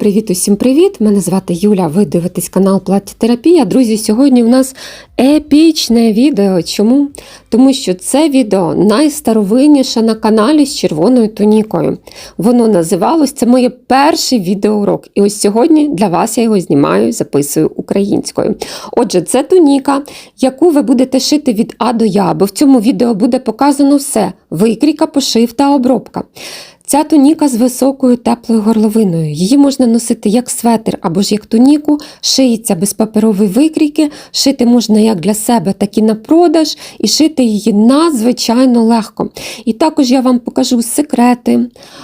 Привіт усім привіт! Мене звати Юля. Ви дивитесь канал Платтєтерапія. Друзі, сьогодні в нас епічне відео. Чому? Тому що це відео найстаровинніше на каналі з червоною тонікою. Воно називалось це моє перший відеоурок. І ось сьогодні для вас я його знімаю і записую українською. Отже, це тоніка, яку ви будете шити від А до Я, бо в цьому відео буде показано все: викрійка, пошив та обробка. Ця тоніка з високою теплою горловиною. Її можна носити як светр або ж як тоніку, шиється без паперової викрійки, шити можна як для себе, так і на продаж, і шити її надзвичайно легко. І також я вам покажу секрети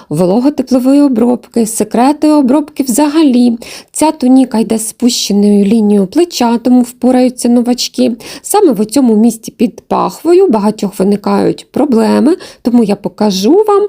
вологотеплової обробки, секрети обробки взагалі. Ця тоніка йде з спущеною лінією плеча, тому впораються новачки. Саме в цьому місці під пахвою багатьох виникають проблеми, тому я покажу вам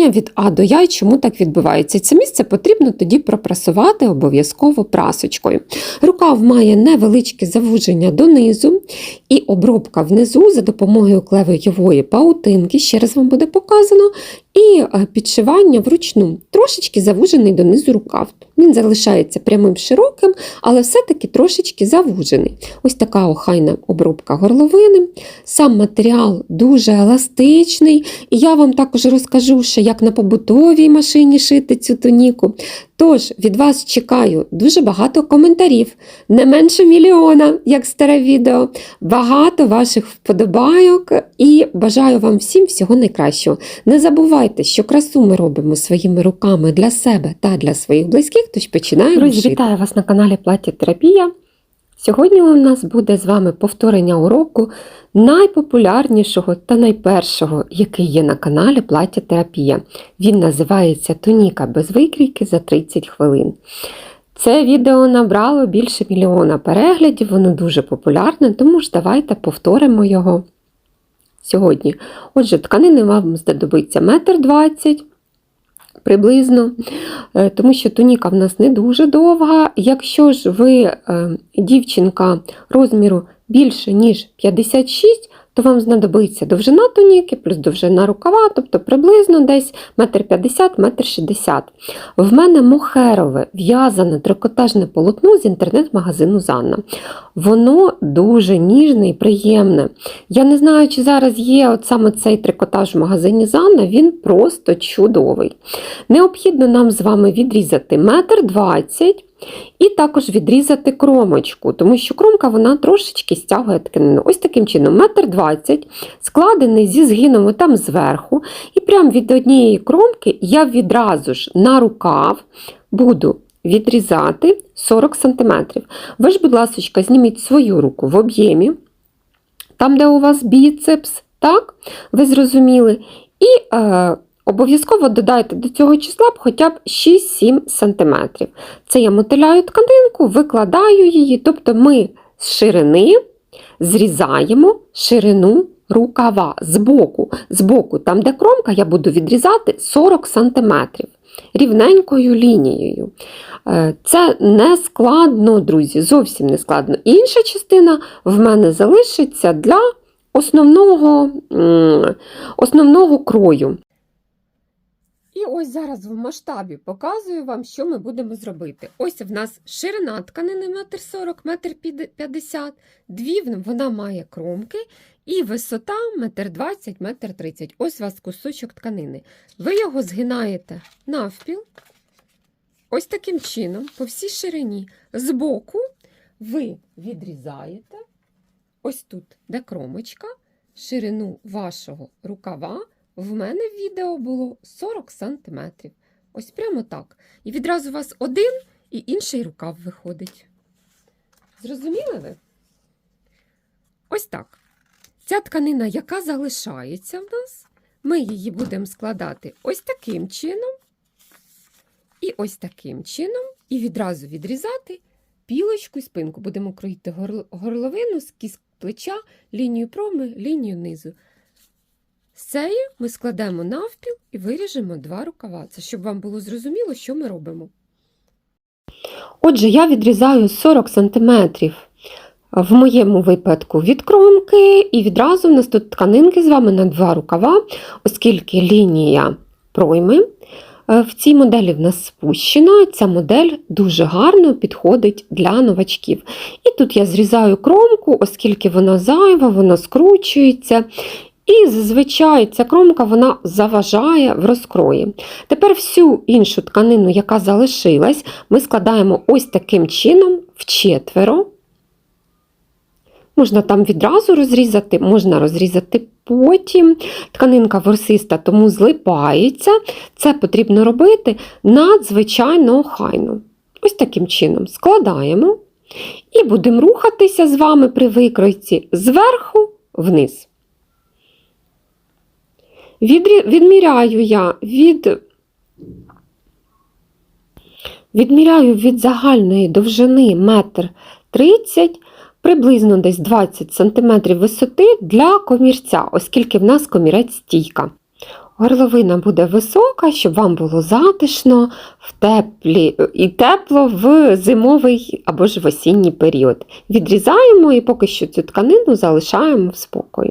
зшивання від А до Я чому так відбувається. Це місце потрібно тоді пропрасувати обов'язково прасочкою. Рукав має невеличке завуження донизу і обробка внизу за допомогою клевоєвої паутинки, ще раз вам буде показано, і е, підшивання вручну. Трошечки завужений донизу рукав. Він залишається прямим широким, але все-таки трошечки завужений. Ось така охайна обробка горловини. Сам матеріал дуже еластичний, і я вам також розкажу, що як на побутовій машині шити цю тоніку. Тож від вас чекаю дуже багато коментарів, не менше мільйона, як старе відео, багато ваших вподобайок і бажаю вам всім всього найкращого. Не забувайте, що красу ми робимо своїми руками для себе та для своїх близьких, тож починаємо. Друзі, шити. вітаю вас на каналі Плаття Терапія. Сьогодні у нас буде з вами повторення уроку найпопулярнішого та найпершого, який є на каналі Плаття Терапія. Він називається Тоніка без викрійки за 30 хвилин. Це відео набрало більше мільйона переглядів, воно дуже популярне, тому ж давайте повторимо його сьогодні. Отже, тканини вам знадобиться метр двадцять. приблизно, е, тому що туніка в нас не дуже довга. Якщо ж ви е, дівчинка розміру більше, ніж 56, то вам знадобиться довжина туніки плюс довжина рукава, тобто приблизно десь 1,50 м, 1,60 м. В мене мохерове в'язане трикотажне полотно з інтернет-магазину Занна. Воно дуже ніжне і приємне. Я не знаю, чи зараз є от саме цей трикотаж в магазині Занна, він просто чудовий. Необхідно нам з вами відрізати 1,20 м і також відрізати кромочку, тому що кромка вона трошечки стягує тканину. Ось таким чином, 1,20 м, складений зі згином там зверху, і прямо від однієї кромки я відразу ж на рукав буду відрізати 40 см. Ви ж, будь ласка, зніміть свою руку в об'ємі, там, де у вас біцепс, так? Ви зрозуміли. І е, Обов'язково додайте до цього числа б хоча б 6-7 см. Це я мотиляю тканинку, викладаю її, тобто ми з ширини зрізаємо ширину рукава з боку. З боку, там, де кромка, я буду відрізати 40 см рівненькою лінією. Е, Це не складно, друзі, зовсім не складно. Інша частина в мене залишиться для основного, основного крою. І ось зараз в масштабі показую вам, що ми будемо зробити. Ось в нас ширина тканини 1,40 м, 1,50 м, дві вона має кромки, і висота 1,20 м, 1,30 м. Ось у вас кусочок тканини. Ви його згинаєте навпіл, ось таким чином, по всій ширині. Збоку ви відрізаєте, ось тут, де кромочка, ширину вашого рукава. В мене відео було 40 см. Ось прямо так. І відразу у вас один і інший рукав виходить. Зрозуміли ви? Ось так. Ця тканина, яка залишається в нас, ми її будемо складати ось таким чином. І ось таким чином, і відразу відрізати пілочку і спинку. Будемо кроїти горл- горловину, скіз плеча, лінію проми, лінію низу. З цієї ми складемо навпіл і виріжемо два рукава. Це щоб вам було зрозуміло, що ми робимо. Отже, я відрізаю 40 см в моєму випадку від кромки, і відразу в нас тут тканинки з вами на два рукава, оскільки лінія пройми Е, В цій моделі в нас спущена. Ця модель дуже гарно підходить для новачків. І тут я зрізаю кромку, оскільки вона зайва, вона скручується. І зазвичай ця кромка вона заважає в розкрої. Тепер всю іншу тканину, яка залишилась, ми складаємо ось таким чином в четверо. Можна там відразу розрізати, можна розрізати потім. Тканинка ворсиста, тому злипається. Це потрібно робити надзвичайно охайно. Ось таким чином складаємо і будемо рухатися з вами при викройці зверху вниз. Відміряю я від Відміряю від загальної довжини метр 30, приблизно десь 20 см висоти для комірця, оскільки в нас комірець стійка. Горловина буде висока, щоб вам було затишно в теплі, і тепло в зимовий або ж в осінній період. Відрізаємо і поки що цю тканину залишаємо в спокої.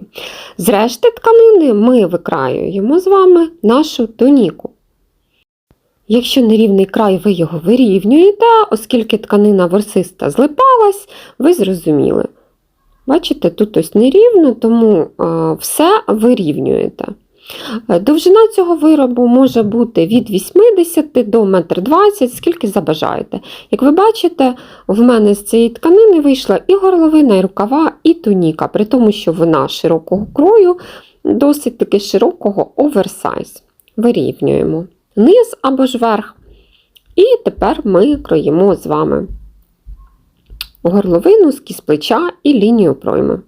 З решти тканини ми викраюємо з вами нашу тоніку. Якщо нерівний край, ви його вирівнюєте, оскільки тканина ворсиста злипалась, ви зрозуміли. Бачите, тут ось нерівно, тому все вирівнюєте. Е, Довжина цього виробу може бути від 80 до 1,20 м, скільки забажаєте. Як ви бачите, в мене з цієї тканини вийшла і горловина, і рукава, і туніка, при тому, що вона широкого крою, досить таки широкого оверсайз. Вирівнюємо низ або ж верх. І тепер ми кроїмо з вами горловину, скіз плеча і лінію пройми.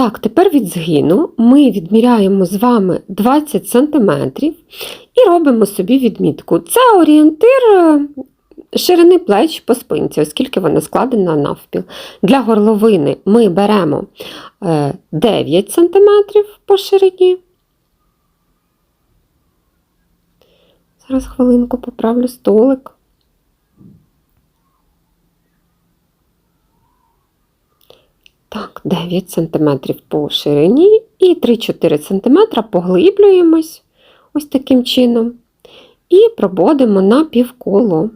Так, тепер від згину ми відміряємо з вами 20 см і робимо собі відмітку. Це орієнтир е, ширини плеч по спинці, оскільки вона складена навпіл. Для горловини ми беремо е, 9 см по ширині. Зараз хвилинку поправлю столик. Так, 9 см по ширині і 3-4 см поглиблюємось ось таким чином і проводимо на півколо.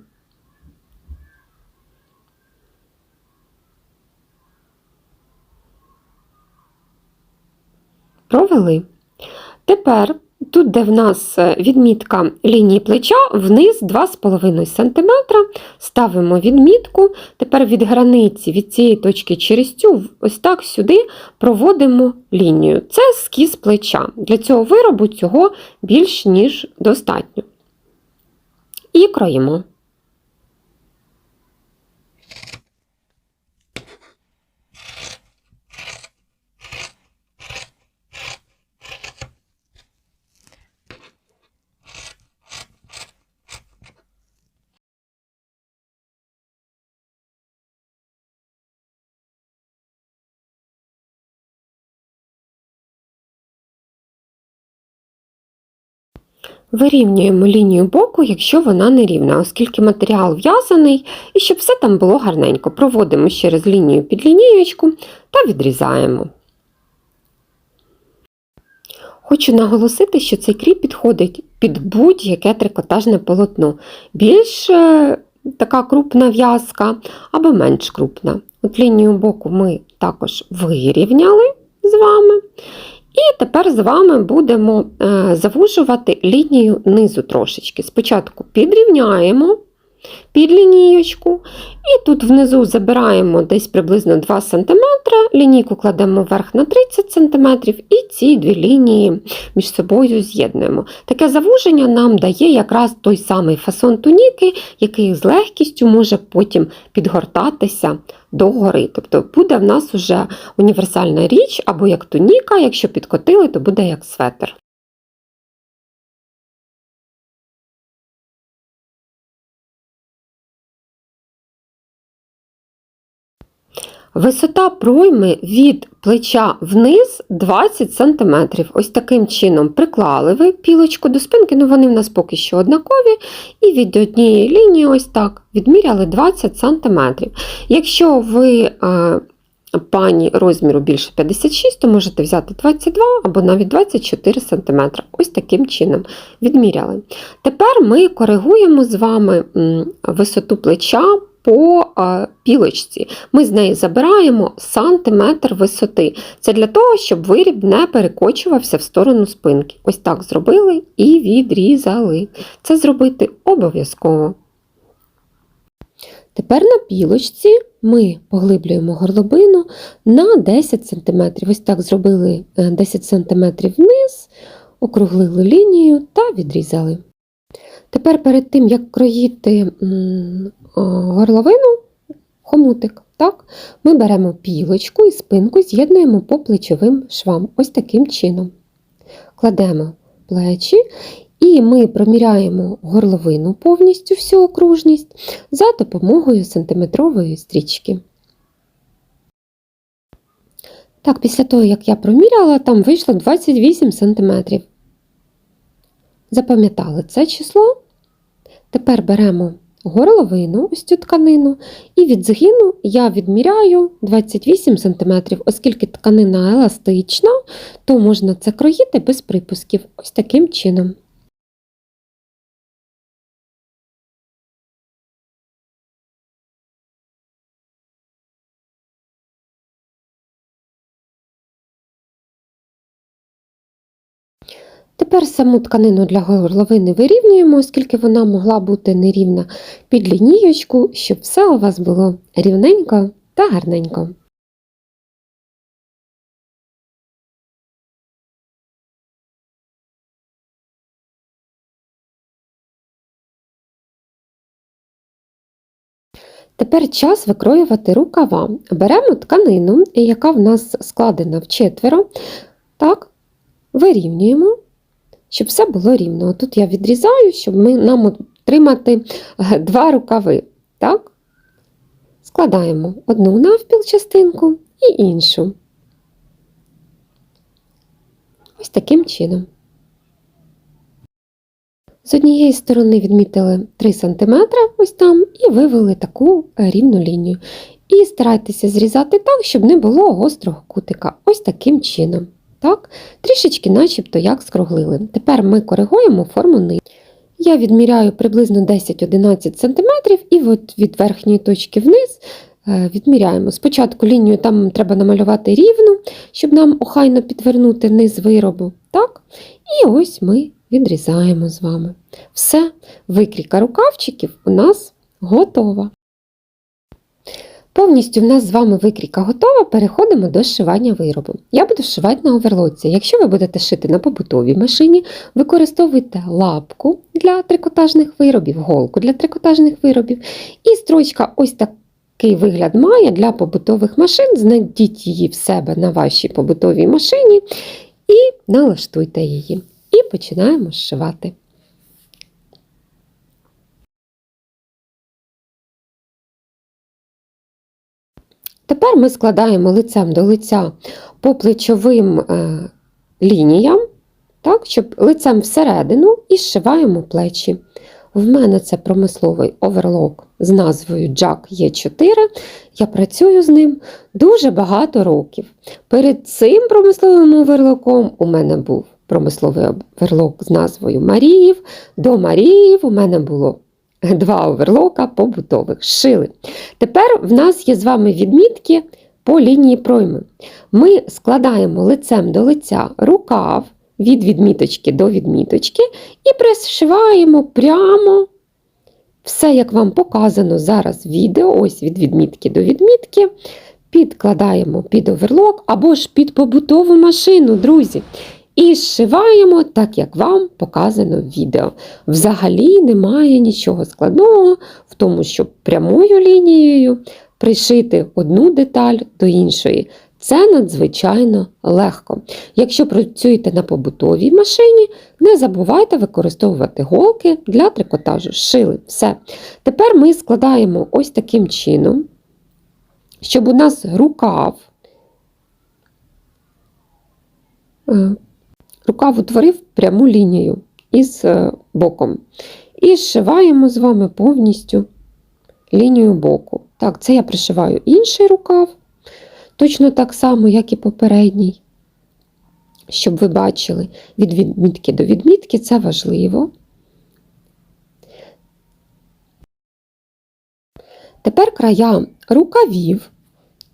Провели. Тепер Тут, де в нас е, відмітка лінії плеча, вниз 2,5 см, ставимо відмітку. Тепер від границі, від цієї точки через цю, ось так сюди проводимо лінію. Це скіз плеча. Для цього виробу цього більш ніж достатньо. І кроїмо. Вирівнюємо лінію боку, якщо вона не рівна, оскільки матеріал в'язаний, і щоб все там було гарненько. Проводимо через лінію під лінієчку та відрізаємо. Хочу наголосити, що цей кріп підходить під будь-яке трикотажне полотно. Більш е, така крупна в'язка або менш крупна. От лінію боку ми також вирівняли з вами. І тепер з вами будемо е, завужувати лінію низу трошечки. Спочатку підрівняємо під лінієчку, і тут внизу забираємо десь приблизно 2 см, лінійку кладемо вверх на 30 см, і ці дві лінії між собою з'єднуємо. Таке завуження нам дає якраз той самий фасон туніки, який з легкістю може потім підгортатися догори. Тобто буде в нас вже універсальна річ, або як туніка, якщо підкотили, то буде як светр. Висота пройми від плеча вниз 20 см. Ось таким чином приклали ви пілочку до спинки, ну вони в нас поки що однакові, і від однієї лінії ось так відміряли 20 см. Якщо ви е, пані розміру більше 56, то можете взяти 22 або навіть 24 см. Ось таким чином відміряли. Тепер ми коригуємо з вами висоту плеча по е, пілочці. Ми з неї забираємо сантиметр висоти. Це для того, щоб виріб не перекочувався в сторону спинки. Ось так зробили і відрізали. Це зробити обов'язково. Тепер на пілочці ми поглиблюємо горловину на 10 см. Ось так зробили е, 10 см вниз, округлили лінію та відрізали. Тепер перед тим, як кроїти горловину, хомутик, так, ми беремо пілочку і спинку з'єднуємо по плечовим швам. Ось таким чином. Кладемо плечі і ми проміряємо горловину повністю всю окружність за допомогою сантиметрової стрічки. Так, після того, як я проміряла, там вийшло 28 см. Запам'ятали це число. Тепер беремо горловину, ось цю тканину, і від згину я відміряю 28 см, оскільки тканина еластична, то можна це кроїти без припусків. Ось таким чином. Тепер саму тканину для горловини вирівнюємо, оскільки вона могла бути нерівна під лінієчку, щоб все у вас було рівненько та гарненько. Тепер час викроювати рукава. Беремо тканину, яка в нас складена в четверо, так, вирівнюємо щоб все було рівно. Тут я відрізаю, щоб ми, нам отримати е, два рукави. Так? Складаємо одну навпіл частинку і іншу. Ось таким чином. З однієї сторони відмітили 3 см ось там і вивели таку е, рівну лінію. І старайтеся зрізати так, щоб не було гострого кутика. Ось таким чином. Так? Трішечки начебто як скруглили. Тепер ми коригуємо форму нитки. Я відміряю приблизно 10-11 см і от від верхньої точки вниз е, відміряємо. Спочатку лінію там треба намалювати рівну, щоб нам охайно підвернути низ виробу. Так? І ось ми відрізаємо з вами. Все, викрійка рукавчиків у нас готова. Повністю в нас з вами викрійка готова, переходимо до зшивання виробу. Я буду зшивати на оверлоці. Якщо ви будете шити на побутовій машині, використовуйте лапку для трикотажних виробів, голку для трикотажних виробів. І строчка ось такий вигляд має для побутових машин. Знайдіть її в себе на вашій побутовій машині і налаштуйте її. І починаємо зшивати. Тепер ми складаємо лицем до лиця по плечовим е, лініям, так, щоб лицем всередину і зшиваємо плечі. В мене це промисловий оверлок з назвою Jack E4. Я працюю з ним дуже багато років. Перед цим промисловим оверлоком у мене був промисловий оверлок з назвою Маріїв. До Маріїв у мене було два оверлока побутових. Шили. Тепер в нас є з вами відмітки по лінії пройми. Ми складаємо лицем до лиця рукав від відміточки до відміточки і пришиваємо прямо все, як вам показано зараз в відео, ось від відмітки до відмітки. Підкладаємо під оверлок або ж під побутову машину, друзі. І зшиваємо так, як вам показано в відео. Взагалі немає нічого складного в тому, щоб прямою лінією пришити одну деталь до іншої. Це надзвичайно легко. Якщо працюєте на побутовій машині, не забувайте використовувати голки для трикотажу. Шили. Все. Тепер ми складаємо ось таким чином, щоб у нас рукав. Рукав утворив пряму лінію із е, боком. І зшиваємо з вами повністю лінію боку. Так, це я пришиваю інший рукав. Точно так само, як і попередній. Щоб ви бачили від відмітки до відмітки, це важливо. Тепер края рукавів.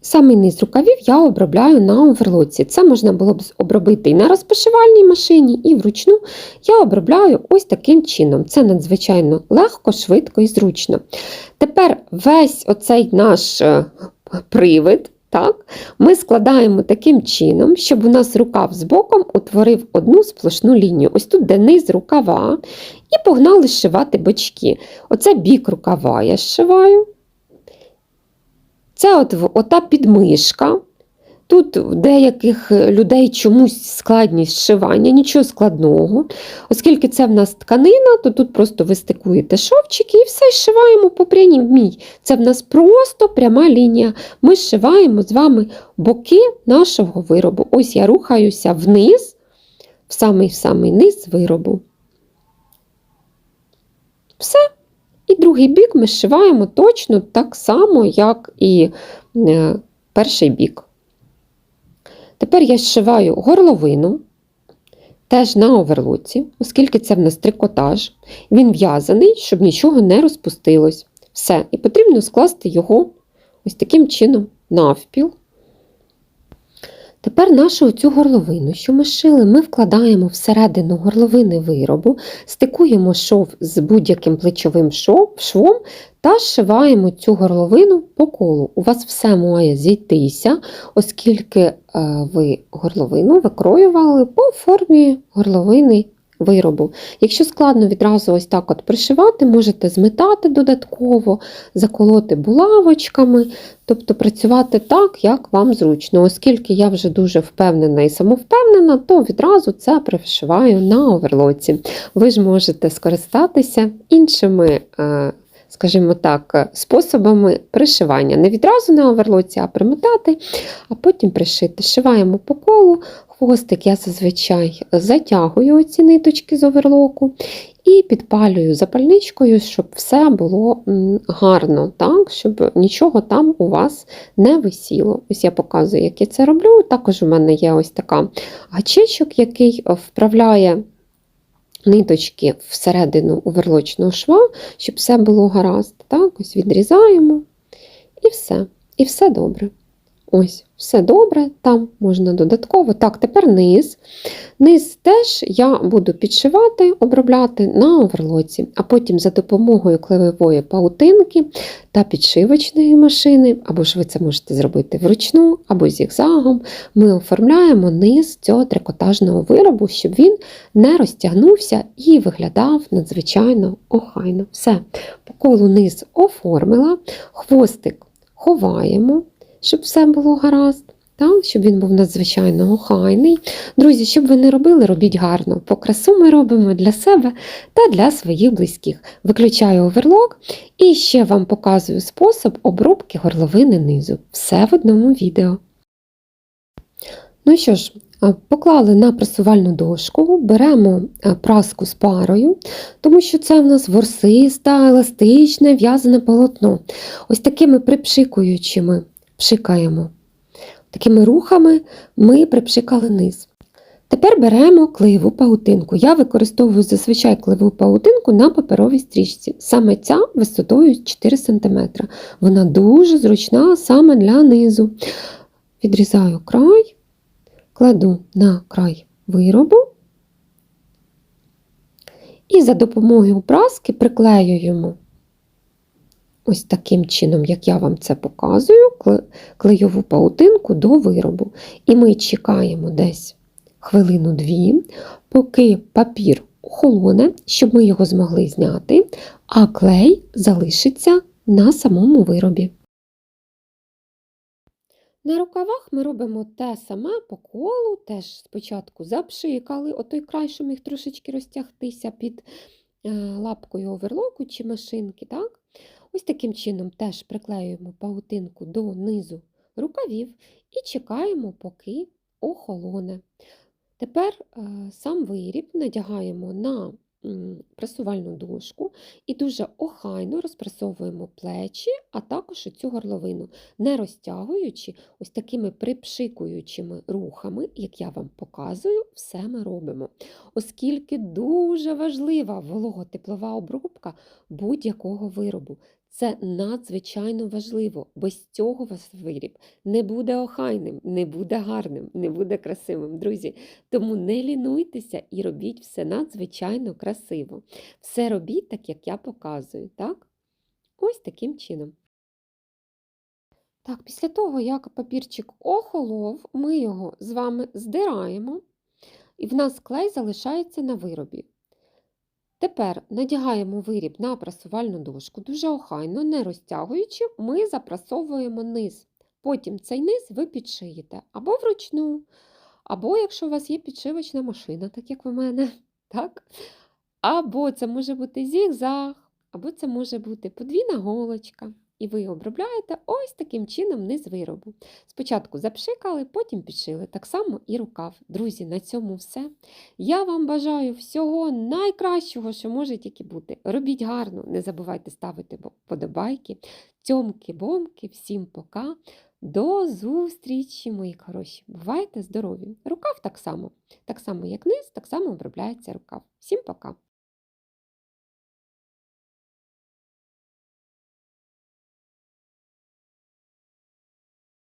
Саме низ рукавів я обробляю на оверлоці. Це можна було б обробити і на розпашивальній машині, і вручну. Я обробляю ось таким чином. Це надзвичайно легко, швидко і зручно. Тепер весь оцей наш е, привид. Так, ми складаємо таким чином, щоб у нас рукав з боком утворив одну сплошну лінію. Ось тут де низ рукава, і погнали зшивати бочки. Оце бік рукава я зшиваю. Це от, ота підмишка. Тут в деяких людей чомусь складність зшивання, нічого складного. Оскільки це в нас тканина, то тут просто ви стикуєте шовчики і все зшиваємо по прямій. Це в нас просто пряма лінія. Ми зшиваємо з вами боки нашого виробу. Ось я рухаюся вниз, в самий в самий низ виробу. Все. І другий бік ми зшиваємо точно так само, як і е, перший бік. Тепер я зшиваю горловину, теж на оверлоці, оскільки це в нас трикотаж. Він в'язаний, щоб нічого не розпустилось. Все. І потрібно скласти його ось таким чином навпіл. Тепер нашу цю горловину, що ми шили, ми вкладаємо всередину горловини виробу, стикуємо шов з будь-яким плечовим швом та шиваємо цю горловину по колу. У вас все має зійтися, оскільки е, ви горловину викроювали по формі горловини виробу. Якщо складно відразу ось так от пришивати, можете зметати додатково, заколоти булавочками, тобто працювати так, як вам зручно. Оскільки я вже дуже впевнена і самовпевнена, то відразу це пришиваю на оверлоці. Ви ж можете скористатися іншими. Скажімо так, способами пришивання. Не відразу на оверлоці, а примотати, а потім пришити. Шиваємо по колу, хвостик я зазвичай затягую ці ниточки з оверлоку і підпалюю запальничкою, щоб все було гарно, так? щоб нічого там у вас не висіло. Ось я показую, як я це роблю. Також у мене є ось така гачечок, який вправляє ниточки всередину оверлочного шва, щоб все було гаразд. Так, ось відрізаємо і все. І все добре. Ось, все добре, там можна додатково. Так, тепер низ. Низ теж я буду підшивати, обробляти на оверлоці, а потім за допомогою клеєвої паутинки та підшивочної машини, або ж ви це можете зробити вручну, або зігзагом, ми оформляємо низ цього трикотажного виробу, щоб він не розтягнувся і виглядав надзвичайно охайно. Все, по колу низ оформила, хвостик ховаємо, щоб все було гаразд. Так, щоб він був надзвичайно охайний. Друзі, щоб ви не робили, робіть гарно. По красу ми робимо для себе та для своїх близьких. Виключаю оверлок і ще вам показую спосіб обробки горловини низу. Все в одному відео. Ну що ж, поклали на прасувальну дошку, беремо праску з парою, тому що це в нас ворсисте, еластичне, в'язане полотно. Ось такими припшикуючими пшикаємо. Такими рухами ми припшикали низ. Тепер беремо клеєву паутинку. Я використовую зазвичай клеєву паутинку на паперовій стрічці. Саме ця висотою 4 см. Вона дуже зручна саме для низу. Відрізаю край, кладу на край виробу і за допомогою праски приклеюємо ось таким чином, як я вам це показую, клейову паутинку до виробу. І ми чекаємо десь хвилину-дві, поки папір охолоне, щоб ми його змогли зняти, а клей залишиться на самому виробі. На рукавах ми робимо те саме по колу, теж спочатку запшикали отой край, що міг трошечки розтягтися під е, лапкою оверлоку чи машинки. Так? Ось таким чином теж приклеюємо паутинку до низу рукавів і чекаємо, поки охолоне. Тепер е, сам виріб надягаємо на пресувальну дошку і дуже охайно розпресовуємо плечі, а також цю горловину, не розтягуючи ось такими припшикуючими рухами, як я вам показую, все ми робимо. Оскільки дуже важлива вологотеплова обробка будь-якого виробу. Це надзвичайно важливо. Без цього ваш виріб не буде охайним, не буде гарним, не буде красивим, друзі. Тому не лінуйтеся і робіть все надзвичайно красиво. Все робіть так, як я показую, так? Ось таким чином. Так, після того, як папірчик охолов, ми його з вами здираємо, і в нас клей залишається на виробі. Тепер надягаємо виріб на прасувальну дошку, дуже охайно, не розтягуючи, ми запрасовуємо низ. Потім цей низ ви підшиєте або вручну, або якщо у вас є підшивочна машина, так як у мене, так? або це може бути зігзаг, або це може бути подвійна голочка. І ви обробляєте ось таким чином низ виробу. Спочатку запшикали, потім підшили. Так само і рукав. Друзі, на цьому все. Я вам бажаю всього найкращого, що може тільки бути. Робіть гарно, не забувайте ставити подобайки. Цьомки-бомки, всім пока. До зустрічі, мої хороші. Бувайте здорові! Рукав так само. Так само, як низ, так само обробляється рукав. Всім пока!